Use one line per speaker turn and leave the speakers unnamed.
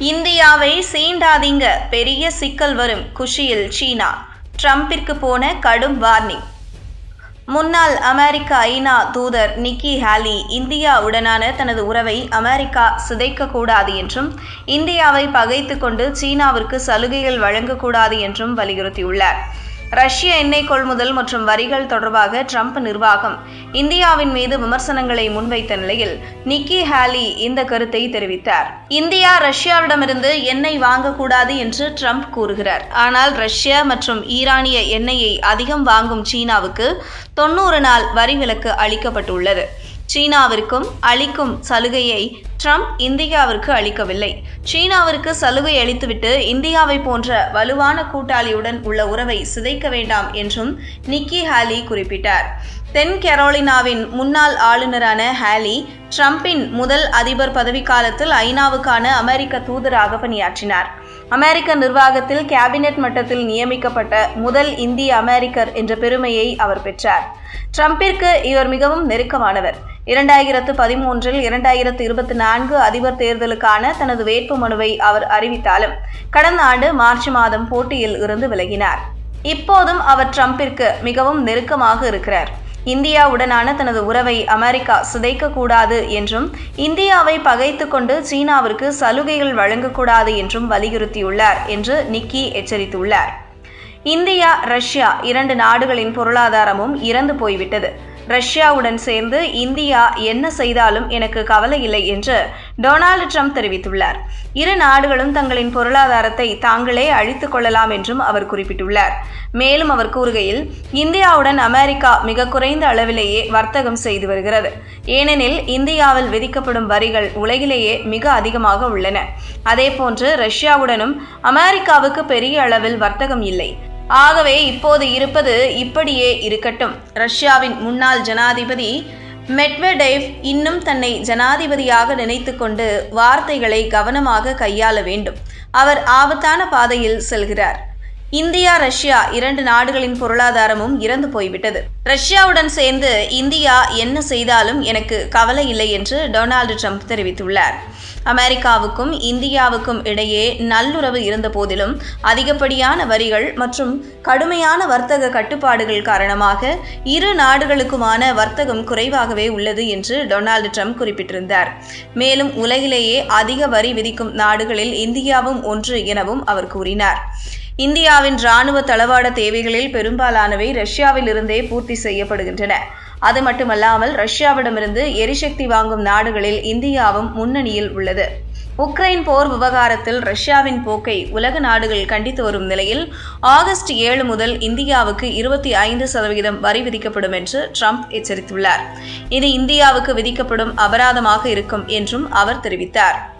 இந்தியாவை சீண்டாதீங்க. பெரிய சிக்கல் வரும். குஷியில் சீனா. ட்ரம்பிற்கு போன கடும் வார்னிங். முன்னாள் அமெரிக்க ஐநா தூதர் நிக்கி ஹாலி இந்தியாவுடனான தனது உறவை அமெரிக்கா சிதைக்கக்கூடாது என்றும் இந்தியாவை பகைத்து கொண்டு சீனாவிற்கு சலுகைகள் வழங்கக்கூடாது என்றும் வலியுறுத்தியுள்ளார். ரஷ்ய எண்ணெய் கொள்முதல் மற்றும் வரிகள் தொடர்பாக ட்ரம்ப் நிர்வாகம் இந்தியாவின் மீது விமர்சனங்களை முன்வைத்த நிலையில் நிக்கி ஹாலி இந்த கருத்தை தெரிவித்தார். இந்தியா ரஷ்யாவிடமிருந்து எண்ணெய் வாங்கக்கூடாது என்று ட்ரம்ப் கூறுகிறார். ஆனால் ரஷ்யா மற்றும் ஈரானிய எண்ணெயை அதிகம் வாங்கும் சீனாவுக்கு தொன்னூறு நாள் வரி விலக்கு அளிக்கப்பட்டுள்ளது. சீனாவிற்கும் அளிக்கும் சலுகையை ட்ரம்ப் இந்தியாவிற்கு அளிக்கவில்லை. சீனாவிற்கு சலுகை அளித்துவிட்டு இந்தியாவை போன்ற வலுவான கூட்டாளியுடன் உள்ள உறவை சிதைக்க வேண்டாம் என்றும் நிக்கி ஹாலி குறிப்பிட்டார். தென் கெரோலினாவின் முன்னாள் ஆளுநரான ஹாலி ட்ரம்பின் முதல் அதிபர் பதவிக்காலத்தில் ஐநாவுக்கான அமெரிக்க தூதராக பணியாற்றினார். அமெரிக்க நிர்வாகத்தில் கேபினெட் மட்டத்தில் நியமிக்கப்பட்ட முதல் இந்திய அமெரிக்கர் என்ற பெருமையை அவர் பெற்றார். ட்ரம்பிற்கு இவர் மிகவும் நெருக்கமானவர். இரண்டாயிரத்து பதிமூன்றில் இரண்டாயிரத்து இருபத்தி நான்கு அதிபர் தேர்தலுக்கான தனது வேட்பு மனுவை அவர் அறிவித்தாலும் கடந்த ஆண்டு மார்ச் மாதம் போட்டியில் இருந்து விலகினார். இப்போதும் அவர் ட்ரம்பிற்கு மிகவும் நெருக்கமாக இருக்கிறார். இந்தியாவுடனான தனது உறவை அமெரிக்கா சிதைக்கக்கூடாது என்றும் இந்தியாவை பகைத்து கொண்டு சீனாவிற்கு சலுகைகள் வழங்கக்கூடாது என்றும் வலியுறுத்தியுள்ளார் என்று நிக்கி எச்சரித்துள்ளார். இந்தியா ரஷ்யா இரண்டு நாடுகளின் பொருளாதாரமும் இறந்து போய்விட்டது. ரஷ்யாவுடன் சேர்ந்து இந்தியா என்ன செய்தாலும் எனக்கு கவலை இல்லை என்று டொனால்டு ட்ரம்ப் தெரிவித்துள்ளார். இரு நாடுகளும் தங்களின் பொருளாதாரத்தை தாங்களே அழித்துக் கொள்ளலாம் என்றும் அவர் குறிப்பிட்டுள்ளார். மேலும் அவர் கூறுகையில் இந்தியாவுடன் அமெரிக்கா மிக குறைந்த அளவிலேயே வர்த்தகம் செய்து வருகிறது. ஏனெனில் இந்தியாவில் விதிக்கப்படும் வரிகள் உலகிலேயே மிக அதிகமாக உள்ளன. அதேபோன்று ரஷ்யாவுடனும் அமெரிக்காவுக்கு பெரிய அளவில் வர்த்தகம் இல்லை. ஆகவே இப்போது இருப்பது இப்படியே இருக்கட்டும். ரஷ்யாவின் முன்னாள் ஜனாதிபதி மெட்வெடேவ் இன்னும் தன்னை ஜனாதிபதியாக நினைத்துக்கொண்டு வார்த்தைகளை கவனமாக கையாள வேண்டும். அவர் ஆபத்தான பாதையில் செல்கிறார். இந்தியா ரஷ்யா இரண்டு நாடுகளின் பொருளாதாரமும் இறந்து போய்விட்டது. ரஷ்யாவுடன் சேர்ந்து இந்தியா என்ன செய்தாலும் எனக்கு கவலை இல்லை என்று டொனால்டு ட்ரம்ப் தெரிவித்துள்ளார். அமெரிக்காவுக்கும் இந்தியாவுக்கும் இடையே நல்லுறவு இருந்த போதிலும் அதிகப்படியான வரிகள் மற்றும் கடுமையான வர்த்தக கட்டுப்பாடுகள் காரணமாக இரு நாடுகளுக்குமான வர்த்தகம் குறைவாகவே உள்ளது என்று டொனால்டு ட்ரம்ப் குறிப்பிட்டிருந்தார். மேலும் உலகிலேயே அதிக வரி விதிக்கும் நாடுகளில் இந்தியாவும் ஒன்று எனவும் அவர் கூறினார். இந்தியாவின் ராணுவ தளவாட தேவைகளில் பெரும்பாலானவை ரஷ்யாவிலிருந்தே பூர்த்தி செய்யப்படுகின்றன. அது மட்டுமல்லாமல் ரஷ்யாவிடமிருந்து எரிசக்தி வாங்கும் நாடுகளில் இந்தியாவும் முன்னணியில் உள்ளது. உக்ரைன் போர் விவகாரத்தில் ரஷ்யாவின் போக்கை உலக நாடுகள் கண்டித்து வரும் நிலையில் ஆகஸ்ட் ஏழு முதல் இந்தியாவுக்கு இருபத்தி ஐந்து சதவீதம் வரி விதிக்கப்படும் என்று ட்ரம்ப் எச்சரித்துள்ளார். இது இந்தியாவுக்கு விதிக்கப்படும் அபராதமாக இருக்கும் என்றும் அவர் தெரிவித்தார்.